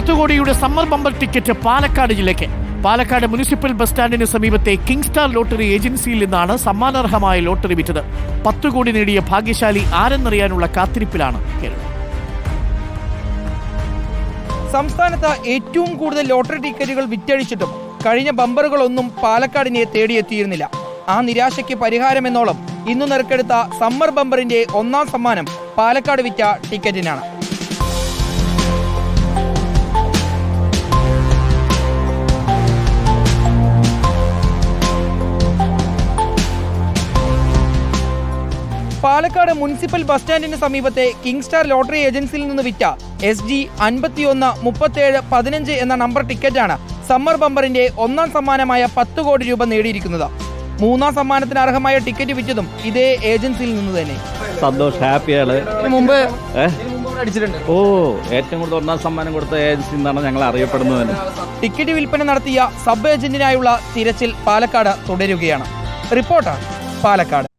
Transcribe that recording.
പത്ത് കോടിയുടെ summer bumper ticket Palakkad ജില്ലയ്ക്ക്. പാലക്കാട് മുനിസിപ്പൽ ബസ് സ്റ്റാൻഡിന് സമീപത്തെ കിങ് സ്റ്റാർ ലോട്ടറി ഏജൻസിയിൽ നിന്നാണ് സമ്മാനാർഹമായ ലോട്ടറി വിറ്റത്. പത്ത് കോടി നേടിയ ഭാഗ്യശാലി ആരെന്നറിയാനുള്ള കാത്തിരിപ്പിലാണ് കേരളം. സംസ്ഥാനത്ത് ഏറ്റവും കൂടുതൽ ലോട്ടറി ടിക്കറ്റുകൾ വിറ്റഴിച്ചിട്ടും കഴിഞ്ഞ ബമ്പറുകളൊന്നും പാലക്കാടിനെ തേടിയെത്തിയിരുന്നില്ല. ആ നിരാശയ്ക്ക് പരിഹാരമെന്നോളം ഇന്നു നിറക്കെടുത്ത സമ്മർ ബമ്പറിന്റെ ഒന്നാം സമ്മാനം പാലക്കാട് വിറ്റ ടിക്കറ്റിനാണ്. പാലക്കാട് മുനിസിപ്പൽ ബസ് സ്റ്റാൻഡിന് സമീപത്തെ കിങ് സ്റ്റാർ ലോട്ടറി ഏജൻസിയിൽ നിന്ന് വിറ്റ എസ് ജി അൻപത്തിയൊന്ന് മുപ്പത്തേഴ് പതിനഞ്ച് എന്ന നമ്പർ ടിക്കറ്റാണ് സമ്മർ ബമ്പറിന്റെ ഒന്നാം സമ്മാനമായ പത്ത് കോടി രൂപ നേടിയിരിക്കുന്നത്. മൂന്നാം സമ്മാനത്തിന് അർഹമായ ടിക്കറ്റ് വിറ്റതും ഇതേ ഏജൻസിയിൽ നിന്ന് തന്നെ. സന്തോഷ് ഹാപ്പിയാണ്. മുമ്പ് ഓ ഏറ്റവും കൂടുതൽ ഒന്നാം സമ്മാനം കൊടുത്ത ഏജൻസി എന്നാണ് ഞങ്ങൾ അറിയപ്പെടുന്നത് തന്നെ ടിക്കറ്റ് വിൽപ്പന നടത്തിയ സബ് ഏജന്റിനായുള്ള തിരച്ചിൽ പാലക്കാട് തുടരുകയാണ്. റിപ്പോർട്ടർ പാലക്കാട്.